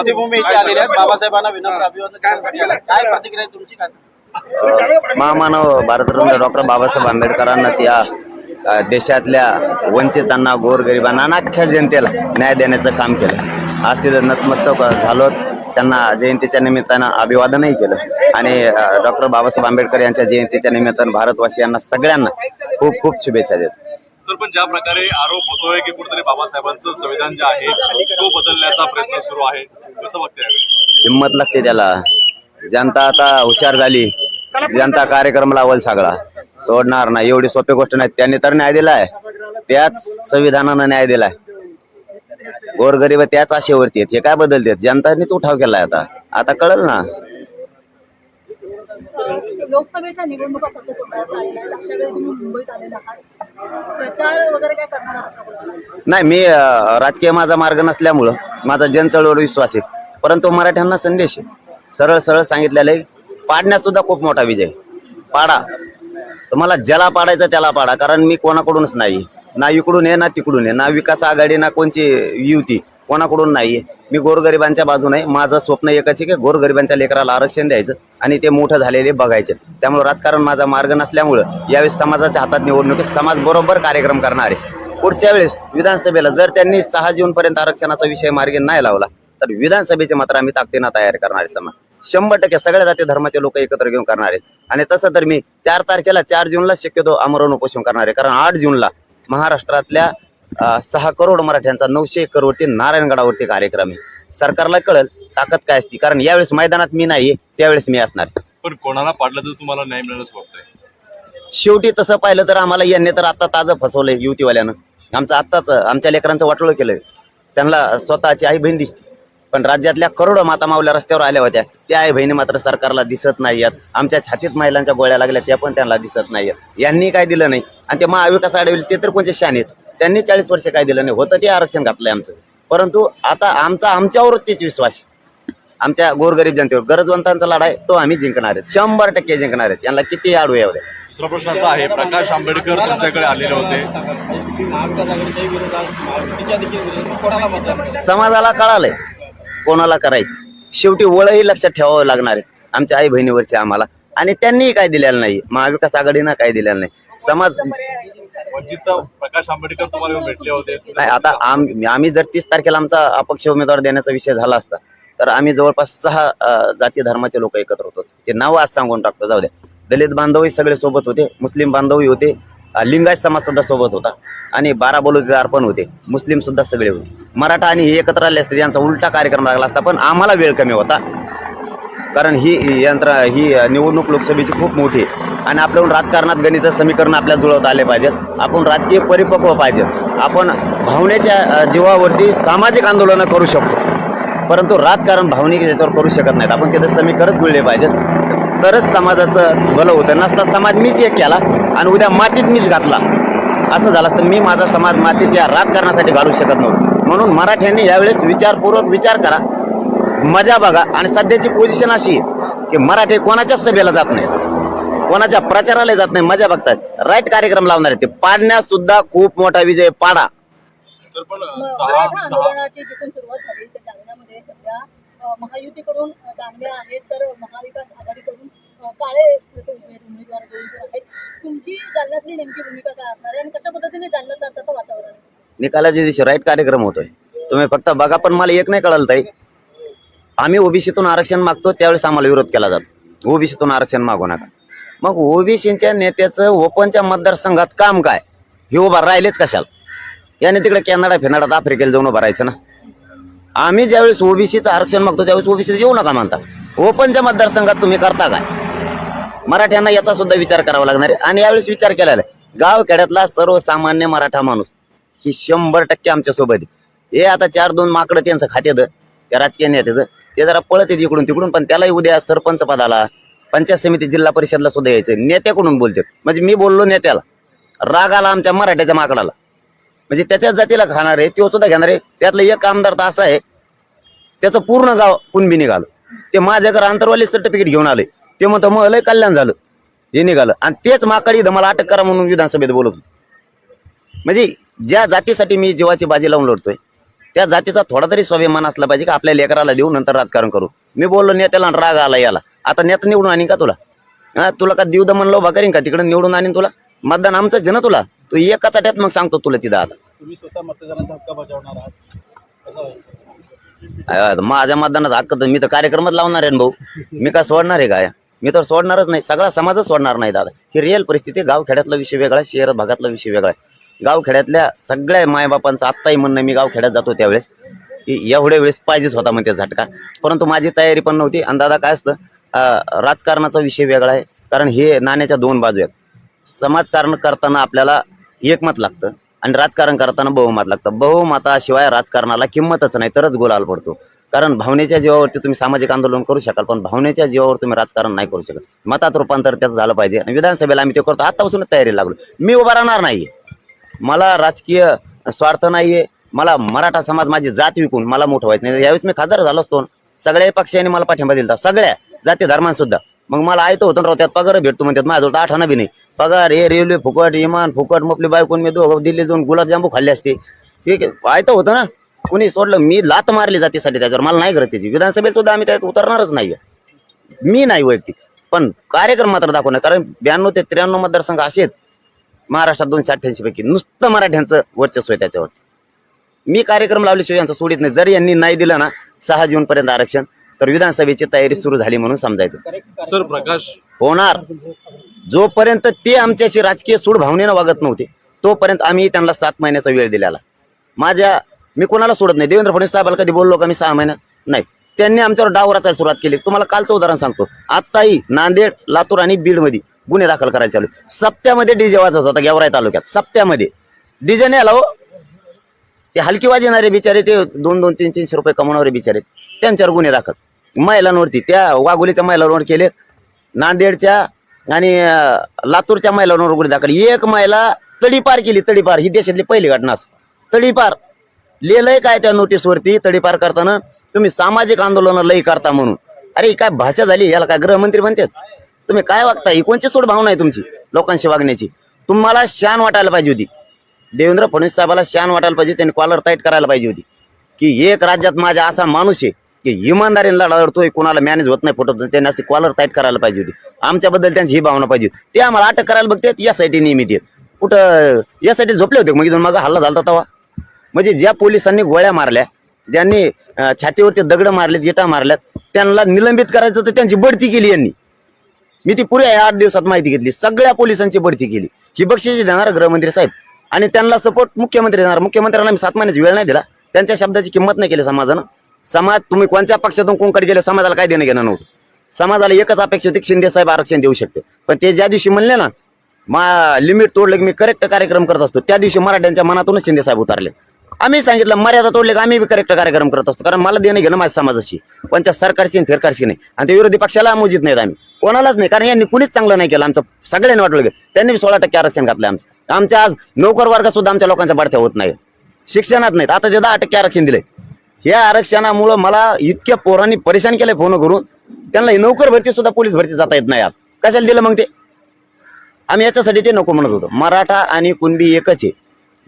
पार्थिवभूमी इथे आलेले आहेत. बाबासाहेबांना विनम्र अभिवादन करण्यासाठी आले. काय प्रतिक्रिया आहे तुमची? काय अ, महामानव भारतरत्न डॉक्टर बाबासाहेब आंबेडकरांनाच या देशातल्या वंचितांना गोरगरिबांना आणि अख्ख्या जनतेला न्याय देण्याचं काम केलं. आज तिथं नतमस्तक झालो. त्यांना जयंतीच्या निमित्तानं अभिवादनही केलं. आणि डॉक्टर बाबासाहेब आंबेडकर यांच्या जयंतीच्या निमित्तानं भारतवासियांना सगळ्यांना खूप खूप शुभेच्छा देतो. सर पण ज्या प्रकारे आरोप होतोय की कुठेतरी बाबासाहेबांचं संविधान जे आहे तो बदलण्याचा प्रयत्न सुरू आहे. कसं बघते हिंमत लागते त्याला. जनता आता हुशार झाली. जनता कार्यक्रम लावल सगळा. सोडणार नाही. एवढी सोपी गोष्ट नाही. त्यांनी तर न्याय दिलाय. त्याच संविधानानं न्याय दिलाय. गोरगरीब त्याच आशेवरती आहेत. हे काय बदलतात? तो उठाव केलाय आता. आता कळल ना? लोकसभेच्या निवडणुका फक्त तोंडावर आलेल्या आहेत. अशा वेळी तुम्ही मुंबईत आलेला आहात. प्रचार वगैरे काय करणार आहात का नाही मी अं, राजकीय माझा मार्ग नसल्यामुळं माझा जनचळवळ विश्वास आहे. परंतु मराठ्यांना संदेश आहे. सरळ सरळ सांगितलेलं आहे पाडण्यात सुद्धा खूप मोठा विजय आहे. पाडा. तुम्हाला ज्याला पाडायचं त्याला पाडा कारण मी कोणाकडूनच नाही ना इकडून आहे ना तिकडून आहे. ना विकास आघाडी ना कोणची युती कोणाकडून नाही मी गोरगरिबांच्या बाजून आहे. माझं स्वप्न एकच आहे की गोरगरिबांच्या लेकराला आरक्षण द्यायचं. आणि ते मोठं झालेले बघायचे. त्यामुळे राजकारण माझा मार्ग नसल्यामुळं यावेळेस समाजाच्या हातात निवडणुकीत समाज बरोबर कार्यक्रम करणार. आहे पुढच्या वेळेस विधानसभेला जर त्यांनी सहा जूनपर्यंत आरक्षणाचा विषय मार्गी नाही लावला तर विधानसभेचे मात्र आम्ही ताकदीनं तयार करणार आहे समाज. शंभर टक्के सगळ्या जाती धर्माचे लोक एकत्र घेऊन करणार आहेत. आणि तसं तर मी चार तारखेला चार जूनला शक्यतो आमरण उपोषण करणार आहे. कारण आठ जूनला महाराष्ट्रातल्या सहा करोड मराठ्यांचा नऊशे एकरवरती नारायणगडावरती कार्यक्रम आहे. सरकारला कळेल ताकद काय असती? कारण यावेळेस मैदानात मी नाही त्यावेळेस मी असणार पण कोणाला पाडलं तर तुम्हाला न्याय असं वाटतंय शेवटी तसं पाहिलं तर आम्हाला यांनी तर आता ताजं फसवलंय युतीवाल्यानं. आमचं आत्ताच आमच्या लेकरांचं वाटोळं केलंय. त्यांना स्वतःची आई बहीण दिसते. पण राज्यातल्या करोडो माता मावल्या रस्त्यावर आल्या होत्या. त्या आई बहिणी मात्र सरकारला दिसत नाही आहेत आमच्या छातीत महिलांच्या गोळ्या लागल्या त्या पण त्यांना दिसत नाही आहेत यांनी काय दिलं नाही. आणि ते महाविकास आढळले ते तर कोणते शान आहेत? त्यांनी चाळीस वर्ष काय दिलं नाही. होतं ते आरक्षण घातलंय आमचं. परंतु आता आमचा आमच्यावरच तीच विश्वास आहे. आमच्या गोरगरीब जनतेवर गरजवंतांचा लढा आहे तो आम्ही जिंकणार आहेत. शंभर टक्के जिंकणार आहेत. यांना किती आडू यावं द्या. दुसरा प्रश्न असा आहे प्रकाश आंबेडकर तुमच्याकडे आलेले होते. समाजाला कळालंय कोणाला करायचं. शेवटी वळही लक्षात ठेवावं लागणार आहे. आमच्या आई बहिणीवरचे आम्हाला. आणि त्यांनीही काय दिलेलं नाही. महाविकास आघाडीनं काय दिलेलं नाही. समाज प्रकाश आंबेडकर तुम्हाला भेटले होते. नाही आता आम आम्ही जर तीस तारखेला आमचा अपक्ष उमेदवार देण्याचा विषय झाला असता तर आम्ही जवळपास सहा जाती धर्माचे लोक एकत्र होतो. ते नाव आज सांगून टाकतो जाऊ द्या. दलित बांधवही सगळे सोबत होते मुस्लिम बांधवही होते लिंगायत समाज सुद्धा सोबत होता. आणि बारा बलुतेदार पण होते मुस्लिम सुद्धा सगळे होते. मराठा आणि हे एकत्र आले असते यांचा उलटा कार्यक्रम लागला असता पण आम्हाला वेळ कमी होता. कारण ही यंत्र ही निवडणूक लोकसभेची खूप मोठी आहे. आणि आपल्याहून राजकारणात गणित समीकरण आपल्या जुळवत आले पाहिजेत. आपण राजकीय परिपक्व पाहिजे आपण भावनेच्या जीवावरती सामाजिक आंदोलनं करू शकतो. परंतु राजकारण भावनिक याच्यावर करू शकत नाहीत. आपण तिथे समीकरण जुळले पाहिजेत. तरच समाजाचं भलं होतं. नसता समाज मीच एक केला आणि उद्या मातीत मीच घातला. असं झालं असतं. मी माझा समाज मातीत या राजकारणासाठी घालू शकत नव्हतो. म्हणून मराठ्यांनी यावेळेस विचारपूर्वक विचार करा. मजा बघा. आणि सध्याची पोझिशन अशी आहे की मराठी कोणाच्याच सभेला जात नाही कोणाच्या प्रचाराला जात नाही मजा बघतात राईट कार्यक्रम लावणार आहेत ते. पाडण्यास सुद्धा खूप मोठा विजय पाडा. सर पण म- सहा मराठा सहा आंदोलनाची जिथून सुरुवात झाली त्या जालन्यामध्ये सध्या अ, महायुतीकडून दानवे आहेत तर महाविकास आघाडीकडून काळे उमे- उमेदवार दोन जण आहेत. तुमची जालन्यातली नेमकी भूमिका काय असणार आहे? आणि कशा पद्धतीने जालन्यात आताचं वातावरण? निकालाच्या दिवशी राईट कार्यक्रम होतोय. तुम्ही फक्त बघा पण मला एक नाही कळलं ताई. आम्ही ओबीसीतून आरक्षण मागतो त्यावेळेस आम्हाला विरोध केला जातो. ओबीसीतून आरक्षण मागू नका. मग ओबीसीच्या नेत्याचं ओपनच्या मतदारसंघात काम काय? हे उभा राहिलेच कशाला? याने तिकडे कॅनडा फेनडात आफ्रिकेला जाऊन भरायचं ना. आम्ही ज्यावेळेस ओबीसीचं आरक्षण मागतो त्यावेळेस ओबीसी येऊ नका म्हणता. ओपनच्या मतदारसंघात तुम्ही करता काय? मराठ्यांना याचा सुद्धा विचार करावा लागणार आहे. आणि यावेळेस विचार केलेला आहे सर्वसामान्य मराठा माणूस ही शंभर टक्के आमच्यासोबत आहे. हे आता चार दोन माकडं त्यांचं खात्यात त्या राजकीय नेत्याचं ते जरा पळत इकडून तिकडून पण त्यालाही उद्या सरपंच पदाला पंचायत समिती जिल्हा परिषदला सुद्धा यायचं नेत्याकडून बोलतात. म्हणजे मी बोललो नेत्याला. राग आला आमच्या मराठ्याच्या माकडाला. म्हणजे त्याच्याच जातीला खाणार आहे तो सुद्धा घेणार आहे. त्यातलं एक आमदार तर असा आहे त्याचं पूर्ण गाव कुणबी निघालं. ते माझ्याकडे आंतरवाली सर्टिफिकेट घेऊन आले. ते म्हणतं मग लय कल्याण झालं. हे निघालं. आणि तेच माकडी इथं मला अटक करा म्हणून विधानसभेत बोलत म्हणजे ज्या जातीसाठी मी जीवाची बाजी लावून लढतोय त्या जातीचा थोडा तरी स्वाभिमान असला पाहिजे की आपल्या लेकराला देऊ नंतर राजकारण करू. मी बोललो नेत्याला राग आला याला. आता नेता निवडून आणीन का तुला? हा तुला का देऊ म्हणलं उभा करीन का? तिकडे निवडून आणीन तुला? मतदान आमचंच आहे ना तुला? तू एका चाट्यात मग सांगतो तुला तिथं आता. तुम्ही स्वतः मतदानाचा हक्क बजावणार आहात. कसं अं, माझ्या मतदानात हक्क तर मी तर कार्यक्रमच लावणार आहे ना भाऊ. मी काय सोडणार आहे काय? मी तर सोडणारच नाही. सगळा समाजच सोडणार नाही दादा. ही रिअल परिस्थिती गाव खेड्यातला विषय वेगळा आहे शहर भागातला विषय वेगळा आहे. गाव खेड्यातल्या सगळ्या मायबापांचं आत्ताही म्हणणं मी गाव खेड्यात जातो त्यावेळेस. की एवढ्या वेळेस पाहिजेच होता म्हणते झटका. परंतु माझी तयारी पण नव्हती. आणि दादा काय असतं अं, राजकारणाचा विषय वेगळा आहे. कारण हे नाण्याच्या दोन बाजू आहेत. समाजकारण करताना आपल्याला एकमत लागतं आणि राजकारण करताना बहुमत लागतं. बहुमताशिवाय राजकारणाला किंमतच नाही तरच गुलाल पडतो. कारण भावनेच्या जीवावरती तुम्ही सामाजिक आंदोलन करू शकाल पण भावनेच्या जीवावर तुम्ही राजकारण नाही करू शकत. मतात रूपांतर त्याचं झालं पाहिजे आणि विधानसभेला आम्ही ते करतो. आत्तापासूनच तयारी लागलो. मी उभा राहणार नाही मला राजकीय स्वार्थ नाहीये. मला मराठा समाज माझी जात विकून मला मोठं व्हायचं नाही. यावेळेस मी खासदार झालो असतो. सगळ्या पक्षांनी मला पाठिंबा दिला सगळ्या जाती धर्मांसुद्धा मग मला आयत होतं ना राव त्यात पगार भेटतो म्हणतात माझ्याजवळ तर आठाना बी नाही. पगार हे रेल्वे फुकट विमान फुकट मग आपली बायकोन मी दोघं दिल्ली जाऊन गुलाबजांबू खाल्ले असते. ठीक आहे आयत होतं ना कुणी सोडलं मी लात मारली जातीसाठी त्याच्यावर मला नाही करत त्याची. विधानसभेत सुद्धा आम्ही त्यात उतरणारच नाहीये. मी नाही वैयक्तिक पण कार्यक्रम मात्र दाखवणार कारण ब्याण्णव ते त्र्याण्णव मतदारसंघ असे आहेत महाराष्ट्रात दोनशे अठ्ठ्याऐंशी पैकी नुसतं मराठ्यांचं वर्चस्व आहे त्याच्यावर मी कार्यक्रम लावल्याशिवाय यांचं सोडित नाही. जर यांनी नाही दिलं ना सहा जूनपर्यंत आरक्षण तर विधानसभेची तयारी सुरू झाली म्हणून समजायचं. सर प्रकाश. होणार. जोपर्यंत ते आमच्याशी राजकीय सूड भावनेनं वागत नव्हते तोपर्यंत आम्ही त्यांना सात महिन्याचा वेळ दिलेला. माझ्या मी कोणाला सोडत नाही. देवेंद्र फडणवीस साहेबाला कधी बोललो का मी सहा महिन्यात नाही. त्यांनी आमच्यावर डावराचा सुरुवात केली. तुम्हाला कालचं उदाहरण सांगतो. आत्ताही नांदेड लातूर आणि बीडमध्ये गुन्हे दाखल करायला चालू. सप्त्यामध्ये डीजे वाजत होता गेवराई तालुक्यात. सप्त्यामध्ये. डीजे नाही आला हो. ते हलकी वाजणारे बिचारे ते दोन दोन तीन तीनशे रुपये कमवणारे बिचारे. त्यांच्यावर गुन्हे दाखल. महिलांवरती त्या वाघोलीच्या महिलांवर केले. नांदेडच्या आणि लातूरच्या महिलांवर गुन्हे दाखल. एक महिला तडीपार केली तडीपार. ही देशातली पहिली घटना तडीपार. लिहिलंय काय त्या नोटीसवरती तडीपार करताना तुम्ही सामाजिक आंदोलन लई करता म्हणून. अरे काय भाषा झाली? याला काय गृहमंत्री म्हणतात तुम्ही काय वागता ही कोणची सोड भावना आहे तुमची लोकांशी वागण्याची? तुम्हाला शान वाटायला पाहिजे होती. देवेंद्र फडणवीस साहेबाला शान वाटायला पाहिजे त्यांनी कॉलर टाईट करायला पाहिजे होती. की एक राज्यात माझा असा माणूस आहे की इमानदारीने लढा लढतोय कोणाला मॅनेज होत नाही फुटत त्यांनी अशी कॉलर टाईट करायला पाहिजे होती. आमच्याबद्दल त्यांची ही भावना पाहिजे होती. ते आम्हाला अटक करायला बघतात यासाठी नियमित आहेत कुठं यासाठी झोपले होते मग इथून? मग हल्ला झाला तवा म्हणजे ज्या पोलिसांनी गोळ्या मारल्या ज्यांनी छातीवरती दगड मारलेत विटा मारल्यात त्यांना निलंबित करायचं तर त्यांची बढती केली यांनी. मी ती पुऱ्या या आठ दिवसात माहिती घेतली. सगळ्या पोलिसांची बढती केली. ही बक्षिशी देणार गृहमंत्री साहेब. आणि त्यांना सपोर्ट मुख्यमंत्री देणार. मुख्यमंत्र्यांना मी सात महिन्याची वेळ नाही दिला. त्यांच्या शब्दाची किंमत नाही केली समाजानं. समाज तुम्ही कोणत्या पक्षातून कोणकडे गेले समाजाला काय देणं घेणं नव्हतं. समाजाला एकच अपेक्षा होती की शिंदे साहेब आरक्षण देऊ शकते. पण ते ज्या दिवशी म्हणले ना मा लिमिट तोडलं की मी करेक्ट कार्यक्रम करत असतो त्या दिवशी मराठ्यांच्या मनातूनच शिंदे साहेब उतारले. आम्ही सांगितलं मर्यादा तोडले की आम्ही करेक्ट कार्यक्रम करत असतो कारण मला देणं घेणं माझ्या समाजाशी. कोणत्या सरकारची आणि फेरकारशी नाही. आणि ते विरोधी पक्षाला मोजित नाहीत आम्ही. कोणालाच नाही कारण यांनी कुणीच चांगलं नाही केलं आमचं सगळ्यांनी वाटलं की त्यांनी बी सोळा टक्के आरक्षण घातलं आमचं. आमच्या आज नोकर वर्ग सुद्धा आमच्या लोकांच्या बढत्या होत नाही शिक्षणात नाहीत. आता ते दहा टक्के आरक्षण दिले या आरक्षणामुळं मला इतक्या पोरांनी परेशान केलंय फोन करून. त्यांना नोकर भरती सुद्धा पोलीस भरती जाता येत नाही कशाला दिलं मग ते? आम्ही याच्यासाठी ते नको म्हणत होतो. मराठा आणि कुणबी एकच आहे.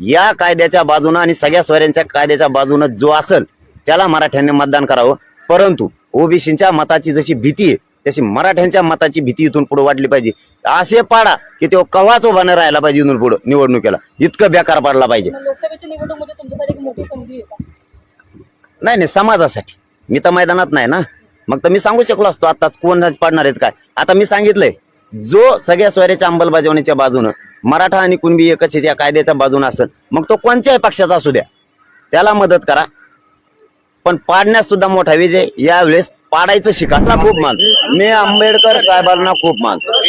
या कायद्याच्या बाजूनं आणि सगळ्या सोयऱ्यांच्या कायद्याच्या बाजूनं जो असेल त्याला मराठ्यांनी मतदान करावं. परंतु ओबीसीच्या मताची जशी भीती आहे तशी मराठ्यांच्या मताची भीती इथून पुढे वाटली पाहिजे. असे पाडा की तो कवाच उभा राहायला पाहिजे इथून पुढे निवडणुकीला. इतकं बेकार पडला पाहिजे. लोकसभेच्या निवडणुकीमध्ये तुमच्यासाठी एक मोठी संधी आहे का नाही नाही समाजासाठी. मी तर मैदानात नाही ना. मग तर मी सांगू शकलो असतो आताच कोण पाडणार आहेत काय. आता मी सांगितलंय जो सगळ्या सोयऱ्याच्या अंमलबजावणीच्या बाजूनं मराठा आणि कुणबी एकच त्या कायद्याच्या बाजूनं असेल मग तो कोणत्याही पक्षाचा असू द्या. त्याला मदत करा. पण पाडण्यास सुद्धा मोठा विजय यावेळेस पाडायचं शिकायला खूप मान. मी आंबेडकर साहेबांना खूप मानतो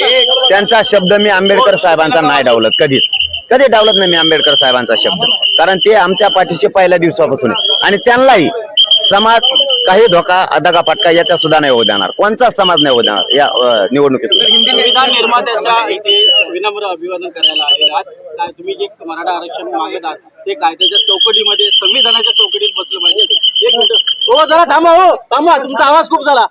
त्यांचा शब्द मी आंबेडकर साहेबांचा नाही डावलत कधीच. कधी डावलत नाही मी आंबेडकर साहेबांचा शब्द. कारण ते आमच्या पाठीशी पहिल्या दिवसापासून. आणि त्यांनाही समाज काही धोका दगा फटका याच्या सुद्धा नाही होऊ देणार. कोणचा समाज नाही होऊ देणार या निवडणुकीत. संविधान निर्मात्याच्या इथे विनम्र अभिवादन करायला आलेले आहात. काय तुम्ही जे मराठा आरक्षण मागत आहात ते कायद्याच्या चौकटीमध्ये संविधानाच्या चौकटीत बसलं पाहिजे. एक मिनिट. हो जरा थांबा हो. थांबा तुमचा आवाज खूप झाला.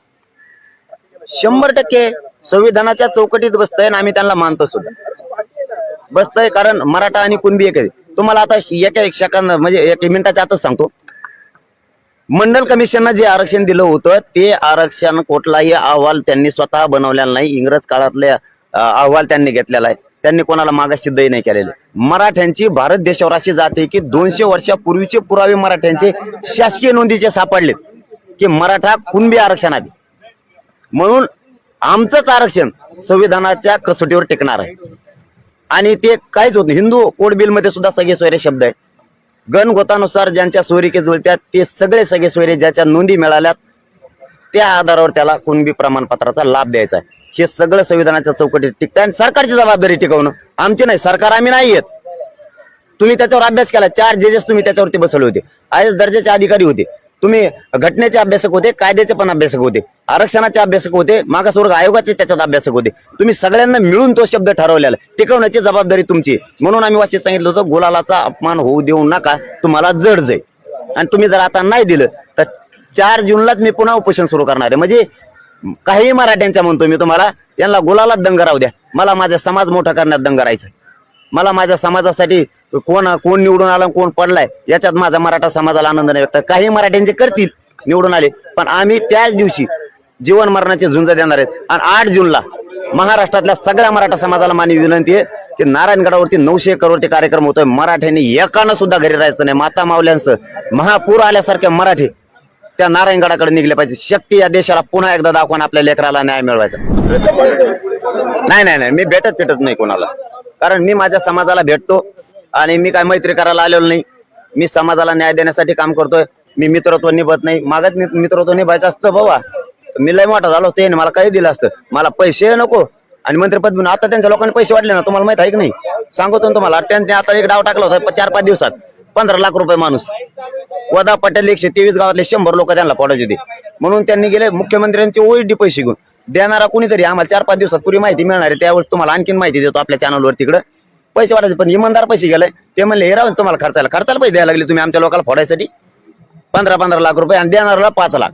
शंभर टक्के संविधानाच्या चौकटीत बसतंय आणि आम्ही त्यांना मानतो सुद्धा. बसतंय कारण मराठा आणि कुणबी एक आहे. तुम्हाला आता एका एक सेकंद म्हणजे एक मिनिटाच्या आतच सांगतो. मंडल कमिशननं जे आरक्षण दिलं होतं ते आरक्षण कुठलाही अहवाल त्यांनी स्वतः बनवलेला नाही. इंग्रज काळातले अहवाल त्यांनी घेतलेला आहे. त्यांनी कोणाला मागास सिद्धही नाही केलेले. मराठ्यांची भारत देशावर अशी जाते की दोनशे वर्षापूर्वीचे पुरावे मराठ्यांचे शासकीय नोंदीचे सापडलेत की मराठा कुणबी आरक्षण आधी म्हणून आमचंच आरक्षण संविधानाच्या कसोटीवर टिकणार आहे. आणि ते काहीच होत नाही. हिंदू कोडमध्ये सुद्धा सगळे सोयरे शब्द आहे गण गोतानुसार ज्यांच्या सोयरिके जुळत्यात ते सगळे सगळे सोयरे ज्याच्या नोंदी मिळाल्यात त्या आधारावर त्याला कुणबी प्रमाणपत्राचा लाभ द्यायचा आहे. हे सगळं संविधानाच्या चौकटीत टिकतं आणि सरकारची जबाबदारी टिकवणं आमची नाही. सरकार आम्ही नाही येत तुम्ही त्याच्यावर अभ्यास केला. चार जजेस तुम्ही त्याच्यावरती बसवले होते. आय एस दर्जाचे अधिकारी होते. तुम्ही घटनेचे अभ्यासक होते कायद्याचे पण अभ्यासक होते आरक्षणाचे अभ्यासक होते मागासवर्ग आयोगाचे त्याच्यात अभ्यासक होते. तुम्ही सगळ्यांना मिळून तो शब्द ठरवलेला टिकवण्याची जबाबदारी तुमची म्हणून आम्ही वाचित सांगितलं होतं गुलालाचा अपमान होऊ देऊ नका तुम्हाला जड जाईल. आणि तुम्ही जर आता नाही दिलं तर चार जूनलाच मी पुन्हा उपोषण सुरू करणार आहे. म्हणजे काही मराठ्यांच्या म्हणतो मी तुम्हाला यांना गुलालाच दंग राहू द्या. मला माझा समाज मोठा करण्यात दंग राहायचा मला माझ्या समाजासाठी कोण कोण निवडून आला कोण पडलाय याच्यात माझा मराठा समाजाला आनंद नाही व्यक्त. काही मराठ्यांचे करतील निवडून आले पण आम्ही त्याच दिवशी जीवन मरणाचे झुंज देणार आहेत. आणि आठ जूनला महाराष्ट्रातल्या सगळ्या मराठा समाजाला मानवी विनंती आहे की नारायणगडावरती नऊशे करोडचे कार्यक्रम होतोय. मराठ्यांनी एकानं सुद्धा घरी राहायचं नाही. माता मावल्यांचं महापूर आल्यासारखे मराठी त्या नारायणगडाकडे निघले पाहिजे. शक्ती या देशाला पुन्हा एकदा दाखवून आपल्या लेकराला न्याय मिळवायचा. नाही नाही नाही. मी भेटत भेटत नाही कोणाला. कारण मी माझ्या समाजाला भेटतो आणि मी काय मैत्री करायला आलेलो नाही. मी समाजाला न्याय देण्यासाठी काम करतोय. मी मित्रत्व निभत नाही. मागत मी मित्रत्व निभायचं असतं बाबा. मी लय मोठा झालो असतो मला काही दिलं असतं. मला पैसे नको. आणि मंत्रीपद म्हणून आता त्यांच्या लोकांनी पैसे वाटले ना तुम्हाला माहीत आहे की नाही? सांगतो ना तुम्हाला त्यांनी आता एक डाव टाकला होता चार पाच दिवसात. पंधरा लाख रुपये माणूस. वदा पटेल एकशे तेवीस गावातले शंभर लोक त्यांना पडायचे होते. म्हणून त्यांनी गेले मुख्यमंत्र्यांचे ओईडी पैसे घेऊन. देणारा कुणीतरी आम्हाला चार पाच दिवसात पुरी माहिती मिळणार आहे त्यावेळेस तुम्हाला आणखीन माहिती देतो आपल्या चॅनलवर तिकडे पैसे वाटायचे पण इमानदार पैसे गेले. ते म्हणले हे राहून तुम्हाला खर्चायला खर्चाला पैसे द्यायला लागले तुम्ही आमच्या लोकांना फोडायसाठी. पंधरा पंधरा लाख रुपये आणि देणाऱ्याला पाच लाख.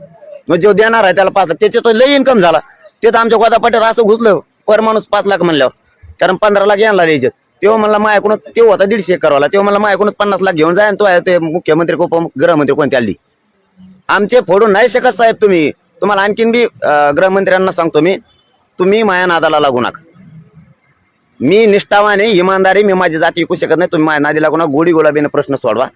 मग जो देणार आहे त्याला पाच लाख. त्याचे तो लई इन्कम झाला. ते तर आमच्या गोदा असं घुसलं पर माणूस पाच लाख म्हणल्यावर. कारण पंधरा लाख यांना द्यायचे तेव्हा म्हणला माझ्याकडून ते होता दीडशे एकरवाला तेव्हा मला माझ्याकडून पन्नास लाख घेऊन जाय तो आहे ते मुख्यमंत्री उपगृहमंत्री कोणत्या आली आमचे फोडून नाही शकत साहेब तुम्ही. तुम्हाला आणखीन बी गृहमंत्र्यांना सांगतो मी तुम्ही माया नादाला लागू नका. मी निष्ठावाने इमानदारी मी माझी जाती ऐकू शकत नाही तुम्ही माया नादी लागू नका गोडी गुलाबीने प्रश्न सोडवा.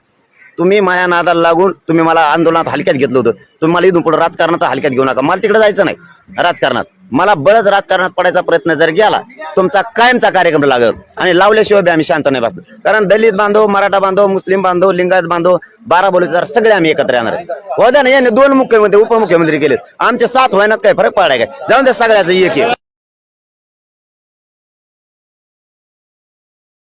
तुम्ही माया नादाला लागून तुम्ही मला आंदोलनात हलक्यात घेतलं होतं. तुम्ही मला इथून पुढे राजकारणात हलक्यात घेऊ नका. मला तिकडे जायचं नाही राजकारणात. मला बरंच राजकारणात पडायचा प्रयत्न जर गेला तुमचा कायमचा कार्यक्रम लागेल. आणि लावल्याशिवाय आम्ही शांत नाही बसतो कारण दलित बांधव मराठा बांधव मुस्लिम बांधव लिंगायत बांधव बारा बोलतदार सगळे आम्ही एकत्र येणार आहे. ना यांनी दोन मुख्यमंत्री उपमुख्यमंत्री केलेत. आमचे सात व्हायनात काय फरक पडाय काय? जाऊन द्या सगळ्याचं एक.